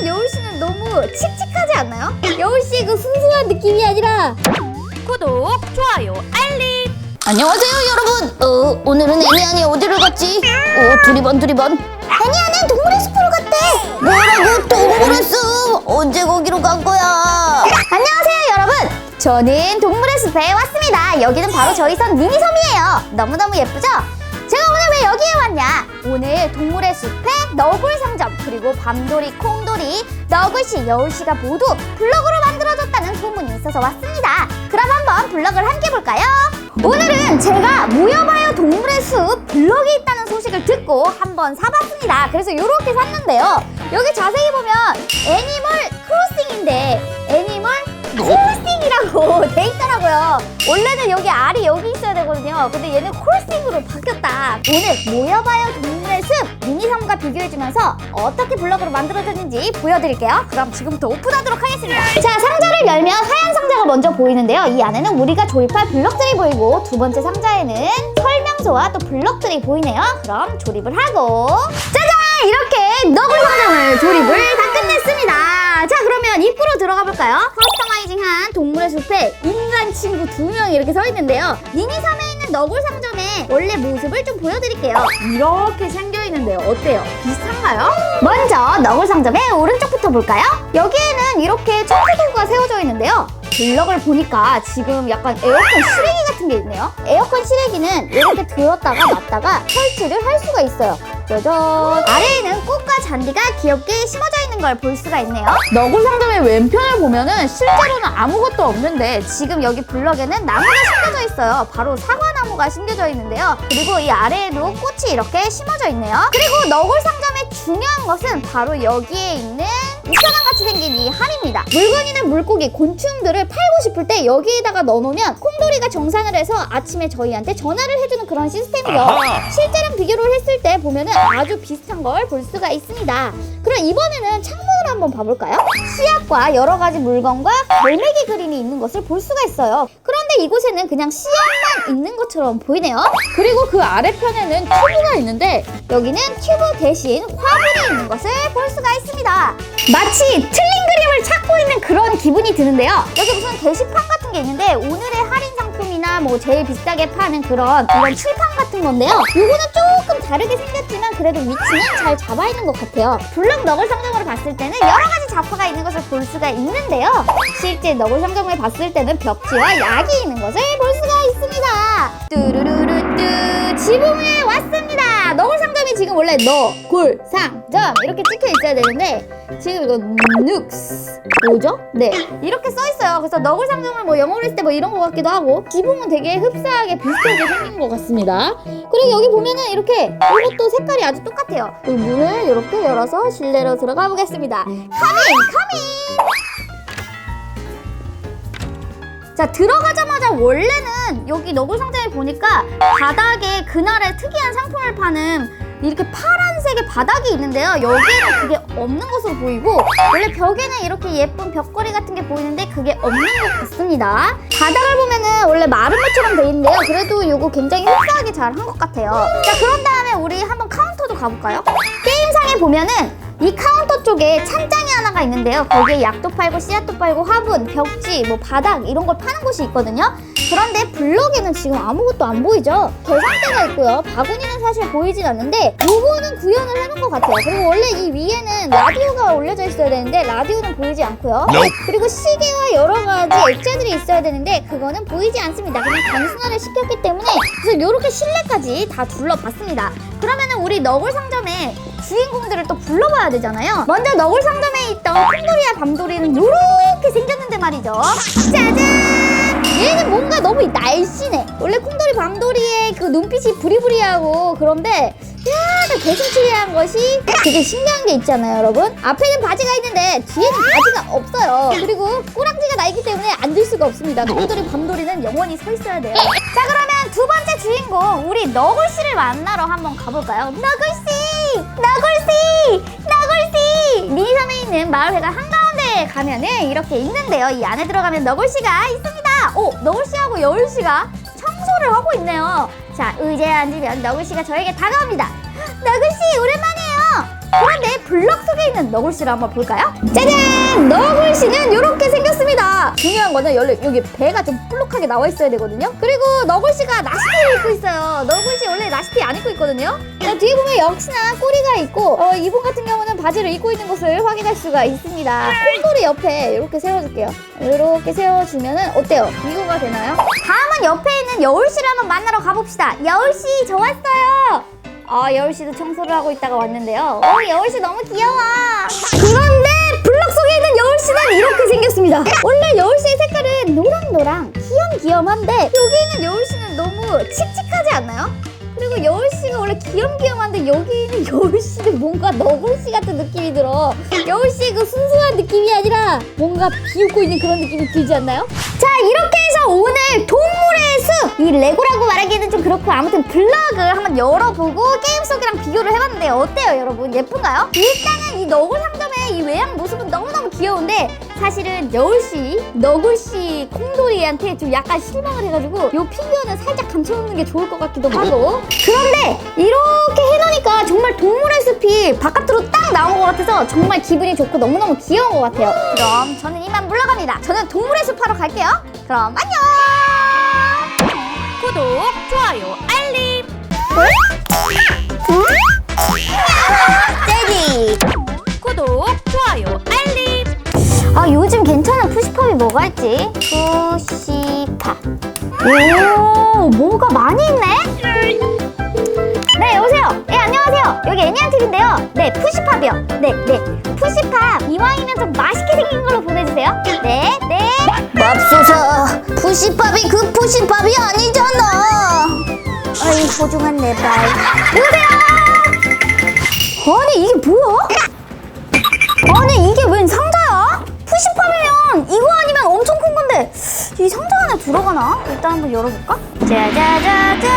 씨랑 여울 씨는 너무 칙칙하지 않나요? 여울 씨의 그 순수한 느낌이 아니라 구독, 좋아요, 알림. 안녕하세요 여러분 어 오늘은 애니안이 어디를 갔지? 어 두리번 두리번 애니안은 동물의 숲으로 갔대 뭐라고 동물의 숲 언제 거기로 간 거야 안녕하세요 여러분 저는 동물의 숲에 왔습니다 여기는 바로 저희 선 미니섬이에요 너무너무 예쁘죠? 여기에 왔냐? 오늘 동물의 숲에 너굴 상점 그리고 밤돌이 콩돌이 너굴씨 여울씨가 모두 블럭으로 만들어졌다는 소문이 있어서 왔습니다. 그럼 한번 블럭을 함께 볼까요? 오늘은 제가 모여봐요 동물의 숲 블럭이 있다는 소식을 듣고 한번 사봤습니다. 그래서 이렇게 샀는데요. 여기 자세히 보면 애니멀 있더라고요. 원래는 여기 알이 여기 있어야 되거든요. 근데 얘는 콜싱으로 바뀌었다. 오늘 모여봐요 동물의 숲 미니섬과 비교해주면서 어떻게 블럭으로 만들어졌는지 보여드릴게요. 그럼 지금부터 오픈하도록 하겠습니다. 자, 상자를 열면 하얀 상자가 먼저 보이는데요. 이 안에는 우리가 조립할 블럭들이 보이고 두 번째 상자에는 설명서와 또 블럭들이 보이네요. 그럼 조립을 하고 짜잔! 이렇게 너굴 상점을 조립을 다 끝냈습니다. 자, 그러면 입구로 들어가 볼까요? 커스터마이징한 동물의 숲에 인간 친구 두 명이 이렇게 서 있는데요. 미니섬에 있는 너굴 상점의 원래 모습을 좀 보여드릴게요. 이렇게 생겨 있는데요. 어때요? 비슷한가요? 먼저 너굴 상점의 오른쪽부터 볼까요? 여기에는 이렇게 청소 도구가 세워져 있는데요. 블럭을 보니까 지금 약간 에어컨 실외기 같은 게 있네요. 에어컨 실외기는 이렇게 들었다가 놨다가 설치를 할 수가 있어요. 짜잔! 아래에는 꽃과 잔디가 귀엽게 심어져 있는 걸 볼 수가 있네요. 너굴 상점의 왼편을 보면은 실제로는 아무것도 없는데 지금 여기 블럭에는 나무가 심겨져 있어요. 바로 사과나무가 심겨져 있는데요. 그리고 이 아래에도 꽃이 이렇게 심어져 있네요. 그리고 너굴 상점의 중요한 것은 바로 여기에 있는 우편함 같이 생긴 이 함입니다. 물건이나 물고기, 곤충들을 팔고 싶을 때 여기에다가 넣어놓으면 콩 돌이가 정산을 해서 아침에 저희한테 전화를 해주는 그런 시스템이죠. 실제랑 비교를 했을 때 보면은 아주 비슷한 걸 볼 수가 있습니다. 그럼 이번에는 창문 을 한번 봐볼까요? 씨앗과 여러 가지 물건과 갈매기 그림이 있는 것을 볼 수가 있어요. 그런데 이곳에는 그냥 씨앗만 있는 것처럼 보이네요. 그리고 그 아래편에는 튜브가 있는데 여기는 튜브 대신 화분이 있는 것을 볼 수가 있습니다. 마치 틀린 그림을 찾고 있는 그런 기분이 드는데요. 여기 무슨 게시판 같은 게 있는데 오늘의 할인 상품 이나 뭐 제일 비싸게 파는 그런 이런 칠판 같은 건데요. 이거는 조금 다르게 생겼지만 그래도 위치는 잘 잡아 있는 것 같아요. 블럭 너굴 상점으로 봤을 때는 여러 가지 잡화가 있는 것을 볼 수가 있는데요. 실제 너굴 상점을 봤을 때는 벽지와 약이 있는 것을 볼 수가 있습니다. 뚜루루루뚜 지붕에 왔습니다. 너굴 상점이 지금 원래 너굴 상점 이렇게 찍혀 있어야 되는데 지금 이거 눅스 뭐죠? 네 이렇게 써 있어요. 그래서 너굴 상점을 뭐 영어로 했을 때 뭐 이런 것 같기도 하고 지붕은 되게 흡사하게 비슷하게 생긴 것 같습니다. 그리고 여기 보면은 이렇게 이것도 색깔이 아주 똑같아요. 이 문을 이렇게 열어서 실내로 들어가 보겠습니다. 카민 카민. 자 들어가자마자 원래는 여기 너굴 상점에 보니까 바닥에 그날의 특이한 상품을 파는 이렇게 파란색의 바닥이 있는데요. 여기에는 그게 없는 것으로 보이고 원래 벽에는 이렇게 예쁜 벽걸이 같은 게 보이는데 그게 없는 것 같습니다. 바닥을 보면은 원래 마른 것처럼 돼 있는데요. 그래도 이거 굉장히 흡사하게 잘 한 것 같아요. 자 그런 다음에 우리 한번 카운터도 가볼까요? 게임상에 보면은 이 카운터 쪽에 찬장이 하나가 있는데요. 거기에 약도 팔고 씨앗도 팔고 화분, 벽지, 뭐 바닥 이런 걸 파는 곳이 있거든요. 그런데 블럭에는 지금 아무것도 안 보이죠? 계산대가 있고요. 바구니는 사실 보이진 않는데 요거는 구현을 해놓은 것 같아요. 그리고 원래 이 위에는 라디오가 올려져 있어야 되는데 라디오는 보이지 않고요. 그리고 시계와 여러 가지 액자들이 있어야 되는데 그거는 보이지 않습니다. 그냥 단순화를 시켰기 때문에 그래서 이렇게 실내까지 다 둘러봤습니다. 그러면은 우리 너굴 상점에 주인공들을 또 불러봐야 되잖아요. 먼저 너굴 상점에 있던 콩돌이와 밤돌이는 이렇게 생겼는데 말이죠. 짜잔! 얘는 뭔가 너무 날씬해. 원래 콩돌이 밤돌이의 그 눈빛이 부리부리하고 그런데 약간 개슴츠레한 것이 되게 신기한 게 있잖아요, 여러분. 앞에는 바지가 있는데 뒤에는 바지가 없어요. 그리고 꼬랑지가 나 있기 때문에 앉을 수가 없습니다. 콩돌이 밤돌이는 영원히 서 있어야 돼요. 자, 그러면 두 번째 주인공 우리 너굴 씨를 만나러 한번 가볼까요? 너굴 씨, 너굴 씨, 너굴 씨. 미니섬에 있는 마을회관 한가운데에 가면은 이렇게 있는데요. 이 안에 들어가면 너굴 씨가 있습니다. 오, 너굴 씨하고 여울 씨가 청소를 하고 있네요. 자, 의자에 앉으면 너굴 씨가 저에게 다가옵니다. 너굴 씨, 오랜만이에요. 그런데 블럭 속에 있는 너굴씨를 한번 볼까요? 짜잔! 중요한 거는 여기, 여기 배가 좀 볼록하게 나와 있어야 되거든요. 그리고 너굴 씨가 나시티를 입고 있어요. 너굴 씨 원래 나시티 안 입고 있거든요. 자, 뒤에 보면 역시나 꼬리가 있고 어, 이분 같은 경우는 바지를 입고 있는 것을 확인할 수가 있습니다. 콩돌이 옆에 이렇게 세워줄게요. 이렇게 세워주면은 어때요? 비교가 되나요? 다음은 옆에 있는 여울 씨를 한번 만나러 가봅시다. 여울 씨, 저 왔어요. 아, 여울 씨도 청소를 하고 있다가 왔는데요. 어, 여울 씨 너무 귀여워. 그런데 블럭 속에 여울씨는 이렇게 생겼습니다. 원래 여울씨의 색깔은 노랑노랑 귀염귀염한데 여기 있는 여울씨는 너무 칙칙하지 않나요? 그리고 여울씨가 원래 귀염귀염한데 여기 있는 여울씨는 뭔가 너굴씨 같은 느낌이 들어. 여울씨 그 순수한 느낌이 아니라 뭔가 비웃고 있는 그런 느낌이 들지 않나요? 자 이렇게 해서 오늘 동물의 숲! 이 레고라고 말하기에는 좀 그렇고 아무튼 블럭을 한번 열어보고 게임 속이랑 비교를 해봤는데 어때요 여러분? 예쁜가요? 일단은 이 너굴 상점의 이 외양 모습은 너무너무 귀여운데 사실은 여울씨, 너굴씨, 콩돌이한테 좀 약간 실망을 해가지고 요 피규어는 살짝 감춰놓는 게 좋을 것 같기도 하고 그런데 이렇게 해놓으니까 정말 동물의 숲이 바깥으로 딱 나온 것 같아서 정말 기분이 좋고 너무너무 귀여운 것 같아요 그럼 저는 이만 물러갑니다 저는 동물의 숲 하러 갈게요 그럼 안녕 구독, 좋아요, 알림. 떼기. 뭐가 있지? 푸시팝 오 뭐가 많이 있네? 네 여보세요 예 안녕하세요 여기 애니안TV인데요 네 푸시팝이요 네 네 푸시팝 이왕이면 좀 맛있게 생긴 걸로 보내주세요 네 네 맙소사. 푸시팝이 그 푸시팝이 아니잖아. 아이 소중한 내 발 여보세요 아니 이게 뭐야? 이 상자 안에 들어가나? 일단 한번 열어볼까? 짜자자자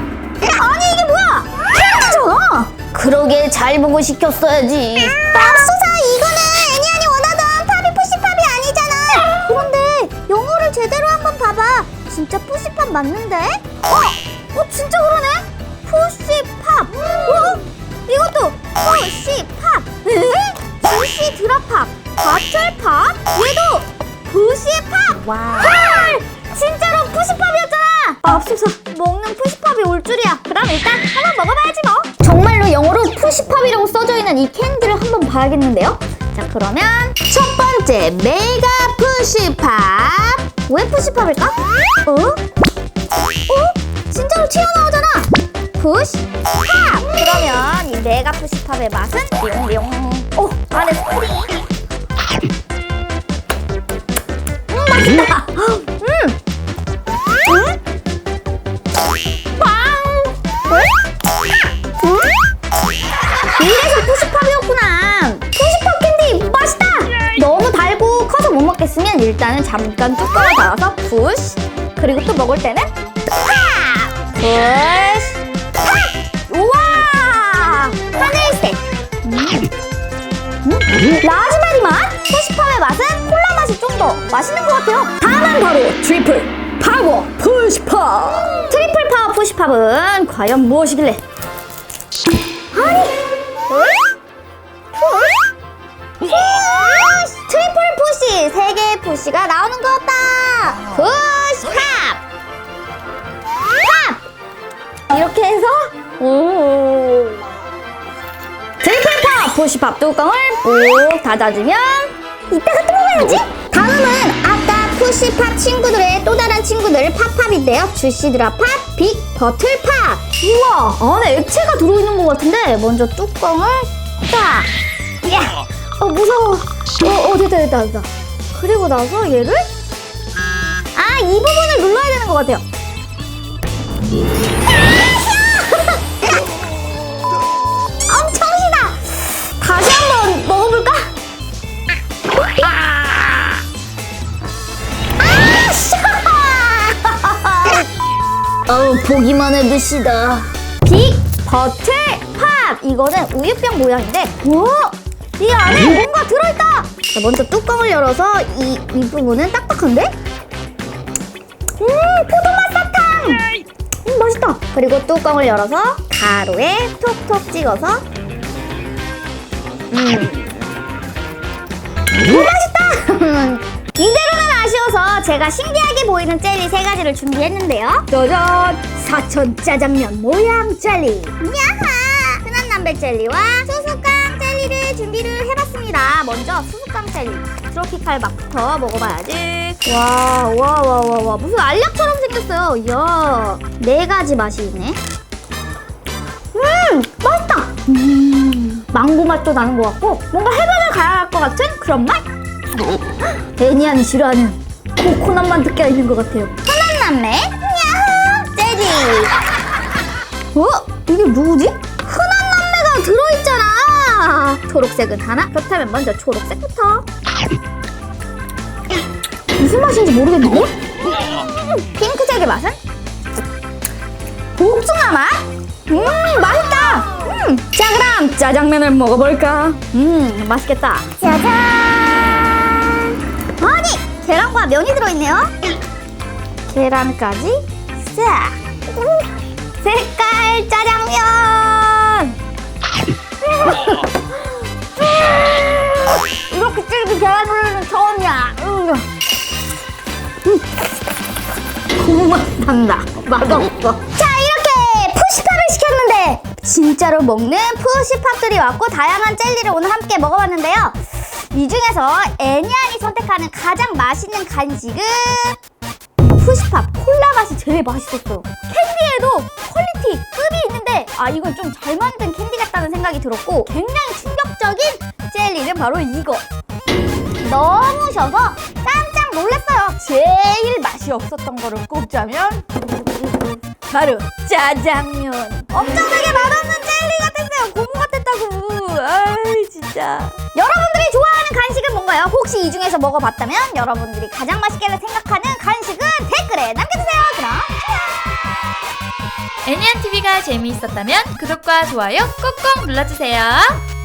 아니 이게 뭐야? 캐릭터잖아 그러게 잘 보고 시켰어야지. 맙소사 이거는 애니안이 원하던 팝이 푸시팝이 아니잖아 그런데 영어를 제대로 한번 봐봐 진짜 푸시팝 맞는데? 어? 어 진짜 그러네? 푸시팝 어? 이것도 푸시팝 에? 주시 드라팝 버틀팝 얘도 푸시팝! 헐! 진짜로 푸시팝이었잖아! 맙소사 먹는 푸시팝이 올 줄이야. 그럼 일단 한번 먹어봐야지 뭐. 정말로 영어로 푸시팝이라고 써져 있는 이 캔들을 한번 봐야겠는데요? 자 그러면 첫 번째 메가 푸시팝. 왜 푸시팝일까? 어? 어? 진짜로 튀어나오잖아! 푸시 팝! 그러면 이 메가 푸시팝의 맛은 뿅뿅. 오 안에 스프링 이래서 푸시팝이었구나. 푸시팝 캔디 맛있다. 너무 달고 커서 못 먹겠으면 일단은 잠깐 뚜껑을 닫아서 푸시. 그리고 또 먹을 때는 팝. 푸시. 팝. 우와. 하늘색. 음. 음? 라즈 맛? 푸시팝의 맛은 콜라 맛이 좀 더 맛있는 것 같아요. 다음은 바로 트리플 파워 푸시팝. 트리플 파워 푸시팝은 과연 무엇이길래? 아니! 트리플 푸시 세 개의 푸시가 나오는 것 같다. 푸시팝, 팝 이렇게 해서 오 트리플 팝 푸시팝 뚜껑을 꾹 닫아주면 이따가 또 먹어야지. 다음은 아까 푸시팝 친구들의 또 다른 친구들 팝팝인데요. 주시드라 팝, 빅 버틀 팝. 우와 안에 액체가 들어있는 것 같은데 먼저 뚜껑을 딱. 야, 어 무서워. 어, 어 됐다 됐다 됐다. 그리고 나서 얘를 아 이 부분을 눌러야 되는 것 같아요. 어우 보기만 해도 시다. 빅 버틀 팝. 이거는 우유병 모양인데 우와 이 안에 뭔가 들어있다! 자, 먼저 뚜껑을 열어서 이, 이 부분은 딱딱한데? 음 포도맛 사탕! 음 맛있다! 그리고 뚜껑을 열어서 가루에 톡톡 찍어서 이대로는 아쉬워서 제가 신기하게 보이는 젤리 세 가지를 준비했는데요. 짜잔! 사천 짜장면 모양 젤리. 야하! 흔한 남배 젤리와 수수깡 젤리를 준비를 해봤습니다. 먼저 수수깡 젤리. 트로피칼 맛부터 먹어봐야지. 와, 와, 와, 와, 와. 무슨 알약처럼 생겼어요. 이야. 네 가지 맛이 있네. 음, 맛있다. 음, 망고 맛도 나는 것 같고 뭔가 해변을 가야 할 것 같은 그런 맛? 애니안이 싫어하는 코코넛만 느껴 있는 것 같아요. 흔한 남매 야호 젤리. 어? 이게 누구지? 흔한 남매가 들어있잖아. 초록색은 하나. 그렇다면 먼저 초록색부터. 무슨 맛인지 모르겠는데? 음, 핑크색의 맛은? 복숭아 맛? 음 맛있다. 음. 자 그럼 짜장면을 먹어볼까? 음 맛있겠다. 짜잔. 아니 계란과 면이 들어있네요. 계란까지 싹. 색깔 짜장면. 이렇게 찔긴 계란후라이는 처음이야. 음. 고구마 난다. 맛없어. 자, 이렇게 푸시팝을 시켰는데 진짜로 먹는 푸시팝들이 왔고 다양한 젤리를 오늘 함께 먹어봤는데요. 이 중에서 애니안이 선택하는 가장 맛있는 간식은 푸시팝 콜라 맛이 제일 맛있었어요. 캔디에도 퀄리티 급이 있는데 아 이건 좀 잘 만든 캔디 같다는 생각이 들었고 굉장히 충격적인 젤리는 바로 이거. 너무 셔서 깜짝 놀랐어요. 제일 맛이 없었던 거를 꼽자면 바로 짜장면. 엄청나게 맛없는 젤리 같았어요. 고무 같았다고. 아이 진짜. 여러분 뭔가요? 혹시 이 중에서 먹어봤다면 여러분들이 가장 맛있게 생각하는 간식은 댓글에 남겨주세요. 그럼 안녕. 애니안 TV가 재미있었다면 구독과 좋아요 꾹꾹 눌러주세요.